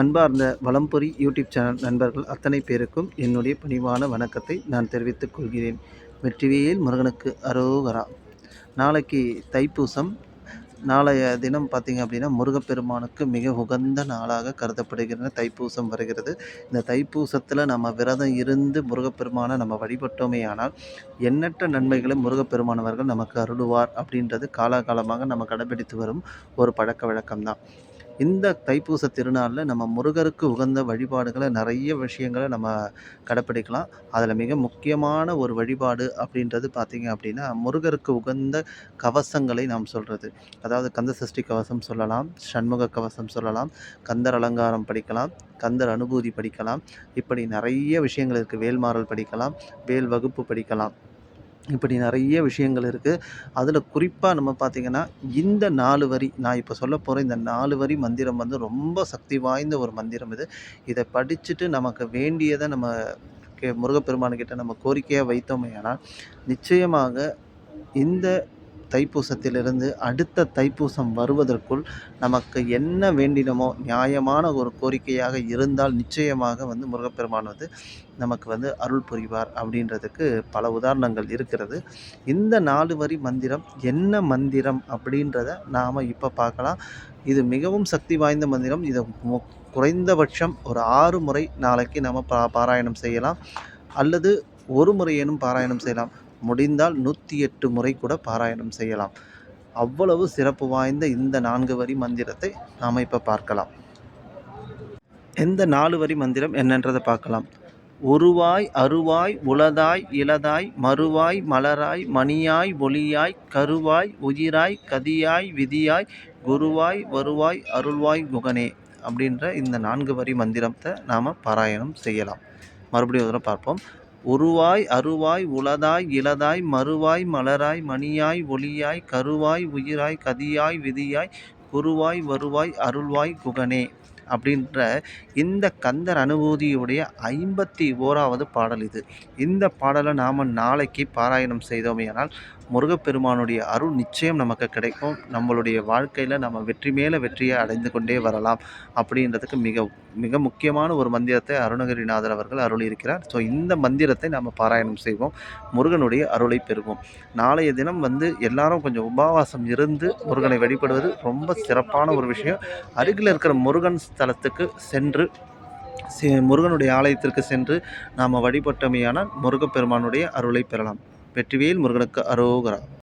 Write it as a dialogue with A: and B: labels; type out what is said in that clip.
A: அன்பார்ந்த வலம்புரி YouTube channel நண்பர்கள் அத்தனை பேருக்கும் என்னுடைய பணிவான வணக்கத்தை நான் தெரிவித்துக் கொள்கிறேன். வெற்றிவேல் முருகனுக்கு அரோகரா. நாளைக்கு தைப்பூசம். நாளைய தினம் பார்த்திங்க அப்படின்னா முருகப்பெருமானுக்கு மிக உகந்த நாளாக கருதப்படுகிற தைப்பூசம் வருகிறது. இந்த தைப்பூசத்தில் நம்ம விரதம் இருந்து முருகப்பெருமானை நம்ம வழிபட்டோமே ஆனால் எண்ணற்ற நன்மைகளை முருகப்பெருமானவர்கள் நமக்கு அருளுவார் அப்படின்றது காலாகாலமாக நம்ம கடைபிடித்து வரும் ஒரு பழக்க வழக்கம்தான். இந்த தைப்பூச திருநாளில் நம்ம முருகருக்கு உகந்த வழிபாடுகளை நிறைய விஷயங்களை நம்ம கடைப்பிடிக்கலாம். அதில் மிக முக்கியமான ஒரு வழிபாடு அப்படின்றது பார்த்திங்க அப்படின்னா முருகருக்கு உகந்த கவசங்களை நாம் சொல்கிறது அதாவது கந்த சஷ்டி கவசம் சொல்லலாம் சண்முக கவசம் சொல்லலாம் கந்தர் அலங்காரம் படிக்கலாம் கந்தர் அனுபூதி படிக்கலாம் இப்படி நிறைய விஷயங்கள் இருக்குது வேல்மாறல் படிக்கலாம் வேல் வகுப்பு படிக்கலாம். இப்படி நிறைய விஷயங்கள் இருக்குது அதில் குறிப்பாக நம்ம பார்த்திங்கன்னா இந்த நாலு வரி நான் இப்போ சொல்ல போகிற இந்த நாலு வரி மந்திரம் வந்து ரொம்ப சக்தி வாய்ந்த ஒரு மந்திரம் இது. இதை படிச்சுட்டு நமக்கு வேண்டியதை நம்ம கே முருகப்பெருமானுக்கிட்ட நம்ம கோரிக்கையாக வைத்தோமே ஆனால் நிச்சயமாக இந்த தைப்பூசத்திலிருந்து அடுத்த தைப்பூசம் வருவதற்குள் நமக்கு என்ன வேண்டினமோ நியாயமான ஒரு கோரிக்கையாக இருந்தால் நிச்சயமாக வந்து முருகப்பெருமான் வந்து நமக்கு வந்து அருள் புரிவார் அப்படின்றதுக்கு பல உதாரணங்கள் இருக்கிறது. இந்த நாலு வரி மந்திரம் என்ன மந்திரம் அப்படின்றத நாம் இப்போ பார்க்கலாம். இது மிகவும் சக்தி வாய்ந்த மந்திரம். இதை குறைந்தபட்சம் ஒரு ஆறு முறை நாளைக்கு நம்ம பா பாராயணம் செய்யலாம். அல்லது ஒரு முறையேனும் பாராயணம் செய்யலாம். முடிந்தால் நூற்றி எட்டு முறை கூட பாராயணம் செய்யலாம். அவ்வளவு சிறப்பு வாய்ந்த இந்த நான்கு வரி மந்திரத்தை நாம் இப்போ பார்க்கலாம். எந்த நாலு வரி மந்திரம் என்னன்றதை பார்க்கலாம். உருவாய் அருவாய் உளதாய் இளதாய் மறுவாய் மலராய் மணியாய் ஒளியாய் கருவாய் உயிராய் கதியாய் விதியாய் குருவாய் வருவாய் அருள்வாய் குகனே அப்படின்ற இந்த நான்கு வரி மந்திரத்தை நாம் பாராயணம் செய்யலாம். மறுபடியும் ஒரு பார்ப்போம். உருவாய் அருவாய் உளதாய் இளதாய் மறுவாய் மலராய் மணியாய் ஒளியாய் கருவாய் உயிராய் கதியாய் விதியாய் குருவாய் வருவாய் அருள்வாய் குகனே அப்படின்ற இந்த கந்தர் அனுபூதியுடைய ஐம்பத்தி ஓராவது பாடல் இது. இந்த பாடலை நாம் நாளைக்கு பாராயணம் செய்தோமேயானால் முருகப்பெருமானுடைய அருள் நிச்சயம் நமக்கு கிடைக்கும். நம்மளுடைய வாழ்க்கையில் நம்ம வெற்றி மேலே வெற்றியை அடைந்து கொண்டே வரலாம் அப்படின்றதுக்கு மிக மிக முக்கியமான ஒரு மந்திரத்தை அருணகிரிநாதர் அவர்கள் அருள் இருக்கிறார் ஸோ இந்த மந்திரத்தை நாம் பாராயணம் செய்வோம். முருகனுடைய அருளை பெறுவோம். நாளைய தினம் வந்து எல்லாரும் கொஞ்சம் உபவாசம் இருந்து முருகனை வழிபடுவது ரொம்ப சிறப்பான ஒரு விஷயம். அருகில் இருக்கிற முருகன் ஸ்தலத்துக்கு சென்று முருகனுடைய ஆலயத்திற்கு சென்று நாம் வழிபட்டமையான முருகப்பெருமானுடைய அருளை பெறலாம். வெற்றிவேல் முருகனுக்கு அரோகரா.